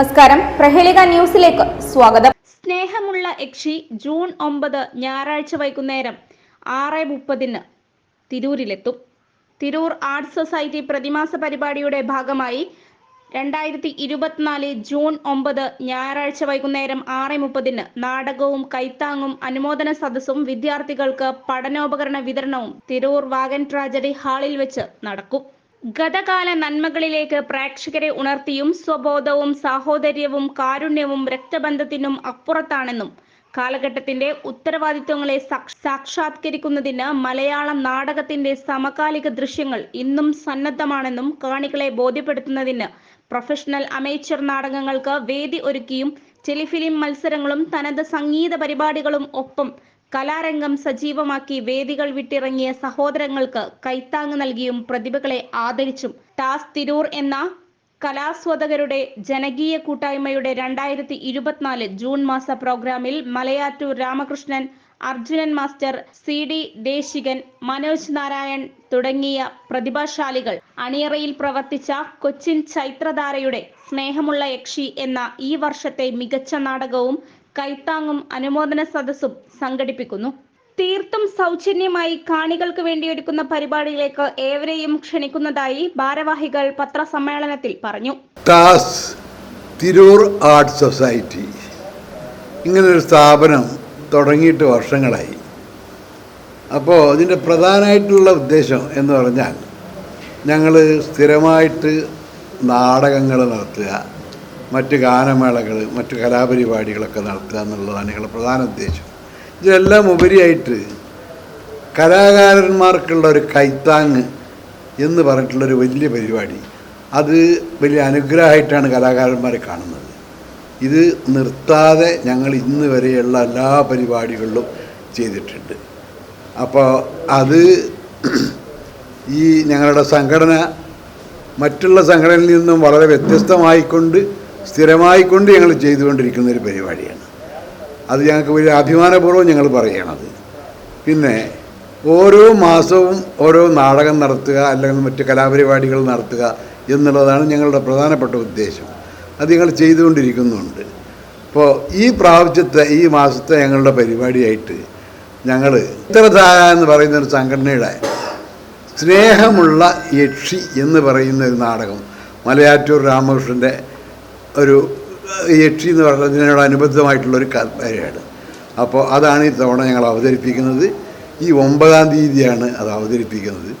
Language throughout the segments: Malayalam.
നമസ്കാരം. പ്രഹേളിക ന്യൂസിലേക്ക് സ്വാഗതം. സ്നേഹമുള്ള യക്ഷി ജൂൺ ഒമ്പത് ഞായറാഴ്ച വൈകുന്നേരം ആറ് മുപ്പതിന് തിരൂരിലെത്തും. തിരൂർ ആർട്സ് സൊസൈറ്റി പ്രതിമാസ പരിപാടിയുടെ ഭാഗമായി രണ്ടായിരത്തി ഇരുപത്തിനാല് ജൂൺ ഒമ്പത് ഞായറാഴ്ച വൈകുന്നേരം ആറ് മുപ്പതിന് നാടകവും കൈത്താങ്ങും അനുമോദന സദസ്സും വിദ്യാർത്ഥികൾക്ക് പഠനോപകരണ വിതരണവും തിരൂർ വാഗൻ ട്രാജഡി ഹാളിൽ വെച്ച് നടക്കും. ഗതകാല നന്മകളിലേക്ക് പ്രേക്ഷകരെ ഉണർത്തിയും സ്വബോധവും സാഹോദര്യവും കാരുണ്യവും രക്തബന്ധത്തിനും അപ്പുറത്താണെന്നും കാലഘട്ടത്തിന്റെ ഉത്തരവാദിത്വങ്ങളെ സാക്ഷ- സാക്ഷാത്കരിക്കുന്നതിന് മലയാളം നാടകത്തിന്റെ സമകാലിക ദൃശ്യങ്ങൾ ഇന്നും സന്നദ്ധമാണെന്നും കാണികളെ ബോധ്യപ്പെടുത്തുന്നതിന് പ്രൊഫഷണൽ അമേച്ചർ നാടകങ്ങൾക്ക് വേദി ഒരുക്കിയും ടെലിഫിലിം മത്സരങ്ങളും തനത് സംഗീത പരിപാടികളും ഒപ്പം കലാരംഗം സജീവമാക്കി വേദികൾ വിട്ടിറങ്ങിയ സഹോദരങ്ങൾക്ക് കൈത്താങ് നൽകിയും പ്രതിഭകളെ ആദരിച്ചും. ടാസ് തിരൂർ എന്ന കലാസ്വതകരുടെ ജനകീയ കൂട്ടായ്മയുടെ രണ്ടായിരത്തി ഇരുപത്തിനാല് ജൂൺ മാസ പ്രോഗ്രാമിൽ Malayattoor Ramakrishnan Arjunan master C D Desikan Manoj Narayan തുടങ്ങിയ പ്രതിഭാശാലികൾ അണിയറയിൽ പ്രവർത്തിച്ച കൊച്ചിൻ ചൈത്രധാരയുടെ സ്നേഹമുള്ള യക്ഷി എന്ന ഈ വർഷത്തെ മികച്ച നാടകവും കൈത്താങ്ങും അനുമോദന സദസ്സും സംഘടിപ്പിക്കുന്നു. തീർത്തും സൗജന്യമായി കാണികൾക്ക് വേണ്ടി ഒരുക്കുന്ന പരിപാടിയിലേക്ക് ഏവരെയും ക്ഷണിക്കുന്നതായി ഭാരവാഹികൾ പത്രസമ്മേളനത്തിൽ പറഞ്ഞു. താസ് തിരൂർ ആർട്ട് സൊസൈറ്റി ഇങ്ങനൊരു സ്ഥാപനം തുടങ്ങിയിട്ട് വർഷങ്ങളായി. അപ്പോൾ ഇതിന്റെ പ്രധാനമായിട്ടുള്ള ഉദ്ദേശം എന്ന് പറഞ്ഞാൽ ഞങ്ങൾ സ്ഥിരമായിട്ട് നാടകങ്ങൾ നടത്തുക മറ്റ് ഗാനമേളകൾ മറ്റ് കലാപരിപാടികളൊക്കെ നടത്തുക എന്നുള്ളതാണ് ഞങ്ങളുടെ പ്രധാന ഉദ്ദേശം. ഇതിലെല്ലാം ഉപരിയായിട്ട് കലാകാരന്മാർക്കുള്ള ഒരു കൈത്താങ് എന്ന് പറഞ്ഞിട്ടുള്ളൊരു വലിയ പരിപാടി. അത് വലിയ അനുഗ്രഹമായിട്ടാണ് കലാകാരന്മാരെ കാണുന്നത്. ഇത് നിർത്താതെ ഞങ്ങൾ ഇന്ന് വരെയുള്ള എല്ലാ പരിപാടികളിലും ചെയ്തിട്ടുണ്ട്. അപ്പോൾ അത് ഈ ഞങ്ങളുടെ സംഘടന മറ്റുള്ള സംഘടനയിൽ നിന്നും വളരെ വ്യത്യസ്തമായിക്കൊണ്ട് സ്ഥിരമായിക്കൊണ്ട് ഞങ്ങൾ ചെയ്തുകൊണ്ടിരിക്കുന്ന ഒരു പരിപാടിയാണ്. അത് ഞങ്ങൾക്ക് വലിയ അഭിമാനപൂർവം ഞങ്ങൾ പറയണത്. പിന്നെ ഓരോ മാസവും ഓരോ നാടകം നടത്തുക അല്ലെങ്കിൽ മറ്റ് കലാപരിപാടികൾ നടത്തുക എന്നുള്ളതാണ് ഞങ്ങളുടെ പ്രധാനപ്പെട്ട ഉദ്ദേശം. അത് ഞങ്ങൾ ചെയ്തുകൊണ്ടിരിക്കുന്നുണ്ട്. അപ്പോൾ ഈ പ്രാവശ്യത്തെ ഈ മാസത്തെ ഞങ്ങളുടെ പരിപാടിയായിട്ട് ഞങ്ങൾ ഇത്രധാര എന്ന് പറയുന്ന ഒരു സംഘടനയുടെ സ്നേഹമുള്ള യക്ഷി എന്ന് പറയുന്ന ഒരു നാടകം മലയാറ്റൂർ രാമകൃഷ്ണന്റെ ഒരു യക്ഷി എന്ന് പറയുന്നതിനോട് അനുബന്ധമായിട്ടുള്ളൊരു കാര്യമാണ് അപ്പോൾ അതാണ് ഈ തവണ ഞങ്ങൾ അവതരിപ്പിക്കുന്നത്. ഈ ഒമ്പതാം തീയതിയാണ് അത് അവതരിപ്പിക്കുന്നത്.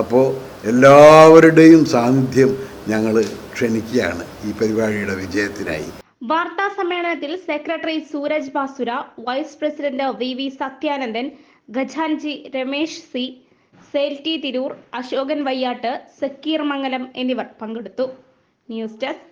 അപ്പോൾ എല്ലാവരുടെയും സാന്നിധ്യം ഞങ്ങൾ ക്ഷണിക്കുകയാണ് ഈ പരിപാടിയുടെ വിജയത്തിനായി. വാർത്താ സമ്മേളനത്തിൽ secretary Suraj Basura vice president V V Sathyanandan ഖജാൻജി Ramesh C സേൽറ്റി Tirur Ashokan Vayyattu Zakir Mangalam എന്നിവർ പങ്കെടുത്തു. News desk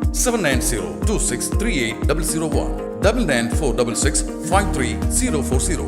Seven nine zero two six three eight double zero one double nine four double six five three zero four zero